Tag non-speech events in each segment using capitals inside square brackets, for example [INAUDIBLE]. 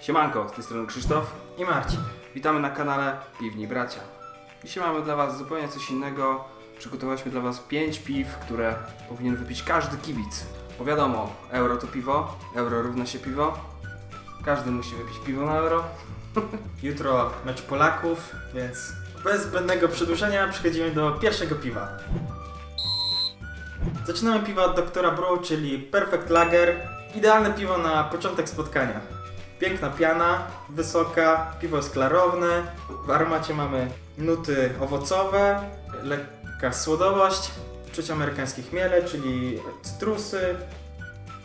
Siemanko, z tej strony Krzysztof. I Marcin. Witamy na kanale Piwni Bracia. Dzisiaj mamy dla Was zupełnie coś innego. Przygotowaliśmy dla Was 5 piw, które powinien wypić każdy kibic. Bo wiadomo, euro to piwo, euro równa się piwo. Każdy musi wypić piwo na euro. [LAUGHS] Jutro mecz Polaków, więc bez zbędnego przedłużenia przechodzimy do pierwszego piwa. Zaczynamy piwa od Doktora Brew, czyli Perfect Lager. Idealne piwo na początek spotkania. Piękna piana, wysoka, piwo jest klarowne. W aromacie mamy nuty owocowe, lekka słodowość, czuć amerykańskie chmiele, czyli cytrusy,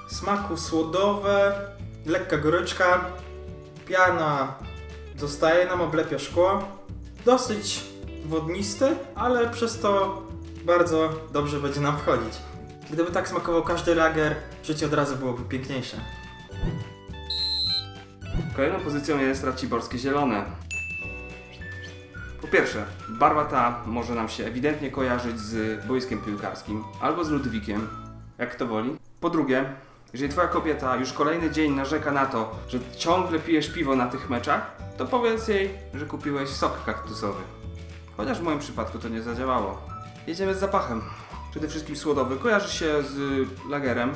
smaku słodowe, lekka goryczka, piana zostaje nam, oblepia szkło. Dosyć wodnisty, ale przez to bardzo dobrze będzie nam wchodzić. Gdyby tak smakował każdy lager, życie od razu byłoby piękniejsze. Kolejną pozycją jest raciborskie zielone. Po pierwsze, barwa ta może nam się ewidentnie kojarzyć z boiskiem piłkarskim albo z Ludwikiem, jak kto woli. Po drugie, jeżeli twoja kobieta już kolejny dzień narzeka na to, że ciągle pijesz piwo na tych meczach, to powiedz jej, że kupiłeś sok kaktusowy. Chociaż w moim przypadku to nie zadziałało. Jedziemy z zapachem. Przede wszystkim słodowy. Kojarzy się z lagerem.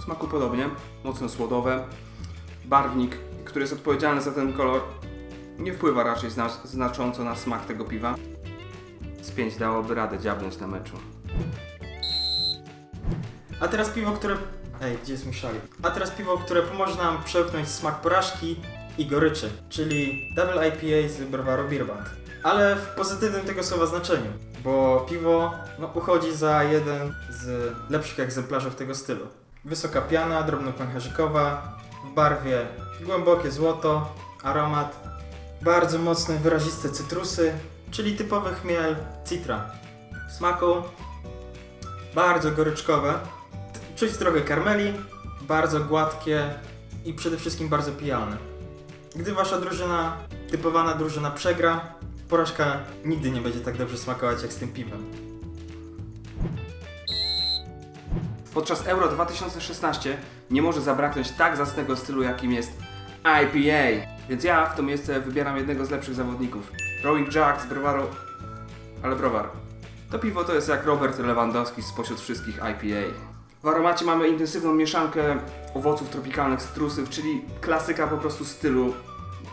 W smaku podobnie. Mocno słodowe barwnik, który jest odpowiedzialny za ten kolor, nie wpływa raczej zna znacząco na smak tego piwa. Z 5 dałoby radę dziabnąć na meczu. A teraz piwo, które... Ej, gdzie jest mój? A teraz piwo, które pomoże nam przełknąć smak porażki i goryczy, czyli Double IPA z browaru Beerband. Ale w pozytywnym tego słowa znaczeniu, bo piwo no, uchodzi za jeden z lepszych egzemplarzów tego stylu. Wysoka piana, drobno pęcherzykowa, w barwie głębokie złoto, aromat, bardzo mocne, wyraziste cytrusy, czyli typowy chmiel citra. W smaku bardzo goryczkowe, czuć trochę karmeli, bardzo gładkie i przede wszystkim bardzo pijalne. Gdy wasza drużyna, typowana drużyna przegra, porażka nigdy nie będzie tak dobrze smakować jak z tym piwem. Podczas Euro 2016 nie może zabraknąć tak zacnego stylu, jakim jest IPA. Więc ja w to miejsce wybieram jednego z lepszych zawodników. Rowing Jack z browaru... Ale browar. To piwo to jest jak Robert Lewandowski spośród wszystkich IPA. W aromacie mamy intensywną mieszankę owoców tropikalnych z czyli klasyka po prostu stylu.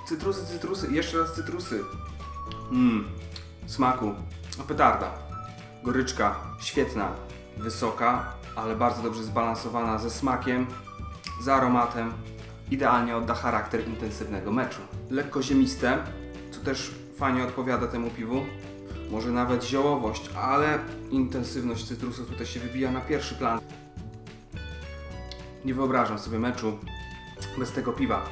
Cytrusy, cytrusy jeszcze raz cytrusy. Mmm, smaku. Petarda. Goryczka, świetna, wysoka, ale bardzo dobrze zbalansowana ze smakiem, z aromatem. Idealnie odda charakter intensywnego meczu. Lekko ziemiste, co też fajnie odpowiada temu piwu. Może nawet ziołowość, ale intensywność cytrusów tutaj się wybija na pierwszy plan. Nie wyobrażam sobie meczu bez tego piwa.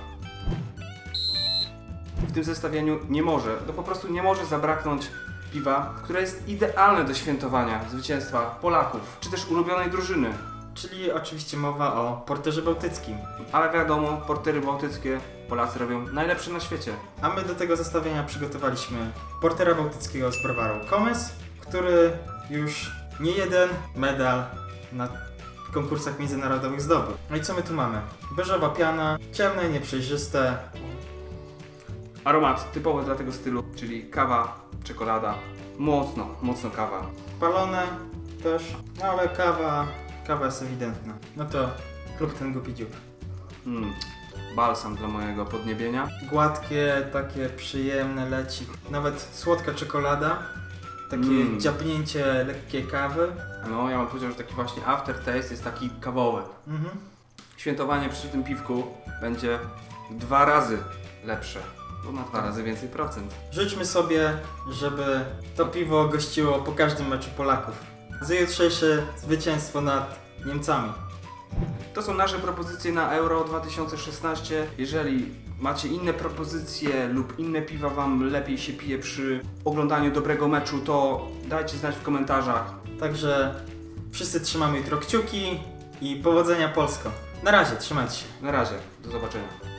W tym zestawieniu nie może, no po prostu nie może zabraknąć piwa, które jest idealne do świętowania zwycięstwa Polaków, czy też ulubionej drużyny. Czyli oczywiście mowa o porterze bałtyckim. Ale wiadomo, portery bałtyckie Polacy robią najlepsze na świecie. A my do tego zestawienia przygotowaliśmy portera bałtyckiego z browaru Komes, który już nie jeden medal na konkursach międzynarodowych zdobył. No i co my tu mamy? Beżowa piana, ciemne, nieprzejrzyste, Aromat typowy dla tego stylu, czyli kawa, czekolada. Mocno, mocno kawa. palone też, no ale kawa, kawa jest ewidentna. No to klub ten głupi dziób. Mm, balsam dla mojego podniebienia. Gładkie, takie przyjemne leci. Nawet słodka czekolada. Takie Mm. dziabnięcie lekkie kawy. No, ja bym powiedział, że taki właśnie aftertaste jest taki kawowy. Mhm. Świętowanie przy tym piwku będzie dwa razy lepsze, bo ma dwa razy więcej procent. Życzmy sobie, żeby to piwo gościło po każdym meczu Polaków. Za jutrzejsze zwycięstwo nad Niemcami. To są nasze propozycje na Euro 2016. Jeżeli macie inne propozycje lub inne piwa Wam lepiej się pije przy oglądaniu dobrego meczu, to dajcie znać w komentarzach. Także wszyscy trzymamy jutro kciuki i powodzenia Polsko. Na razie, trzymajcie się. Na razie, do zobaczenia.